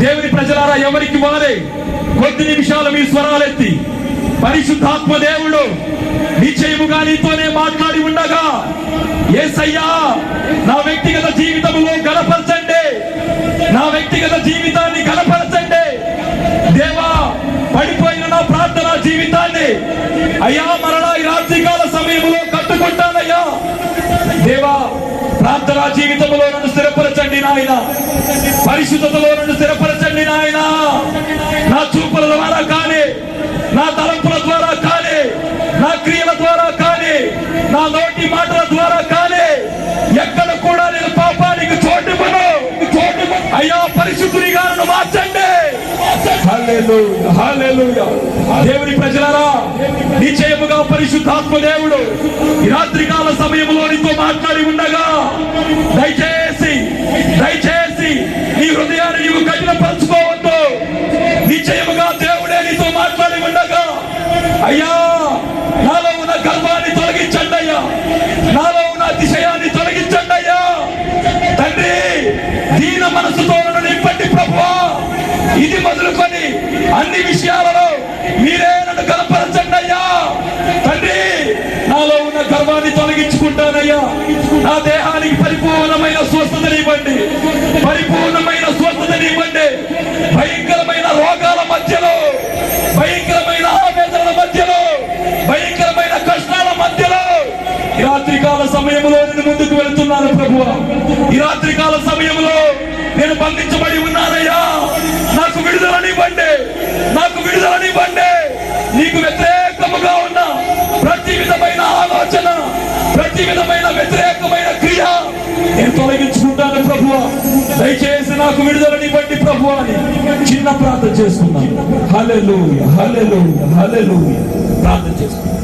దేవుని ప్రజలారా ఎవరికి వారే కొద్ది నిమిషాలు మీ స్వరాలెత్తి పరిశుద్ధాత్మ దేవుడు నిశ్చయముగా నీతోనే మాట్లాడి ఉండగా ఏసయ్యా నా వ్యక్తిగత జీవితంలో గలపరచండి నా వ్యక్తిగత జీవితాన్ని గలపరచండి దేవా పడిపోయిన నా ప్రార్థనా జీవితాన్ని అయ్యా మరలా ఈ రాత్రికాల సమయంలో కట్టుకుంటానయ్యా. దేవా ప్రార్థనా జీవితంలో నన్ను స్థిరపరచండి నాయన పరిశుద్ధతలో నన్ను స్థిరపరచండి నాయన నా చూపుల ద్వారా కానీ నా తలంపుల ద్వారా కానీ నా క్రియల ద్వారా కానీ నా నోటి మాటల ద్వారా కానీ ఎక్కడ కూడా నేను పాపానికి చోటు. చోటు. అయ్యా పరిశుద్ధునిగా నన్ను మార్చండి. దేవుని ప్రజలారా నిశ్చయముగా పరిశుద్ధాత్మ దేవుడు రాత్రికాల సమయంలో నీతో మాట్లాడి ఉండగా దయచేసి అయ్యా నాలో ఉన్న గర్వాన్ని తొలగించండి అయ్యా. నాలో ఉన్న అతిశయాన్ని తొలగించండి అయ్యా. తండ్రి దీన మనసుతో నన్ను నింపండి ప్రభువా. ఇది మొదలుకొని అన్ని విషయాలలో మీరే నన్ను కనపరచండి అయ్యా. తండ్రి నాలో ఉన్న గర్వాన్ని తొలగించుకుంటానయ్యా. నా దేహానికి పరిపూర్ణమైన స్వస్థతనివ్వండి. పరిపూర్ణమైన రాత్రికాల సమయంలో నేను ముందుకు వెళ్తున్నాను ప్రభు ఈ రాత్రికాల సమయంలో నేను బంధించబడి ఉన్నానయ్యా. నాకు విడుదలనివ్వండి నాకు విడుదలనివ్వండి నీకు వ్యతిరేకముగా ఉన్న ప్రతి విధమైన ఆలోచన ప్రతి విధమైన వ్యతిరేకమైన క్రియ నేను తొలగించుకుంటాను ప్రభు దయచేసి నాకు విడుదలనివ్వండి ప్రభు అని చిన్న ప్రార్థన చేసుకున్నాను హలెలు హలెలు హలెలు ప్రార్థన చేసుకున్నాను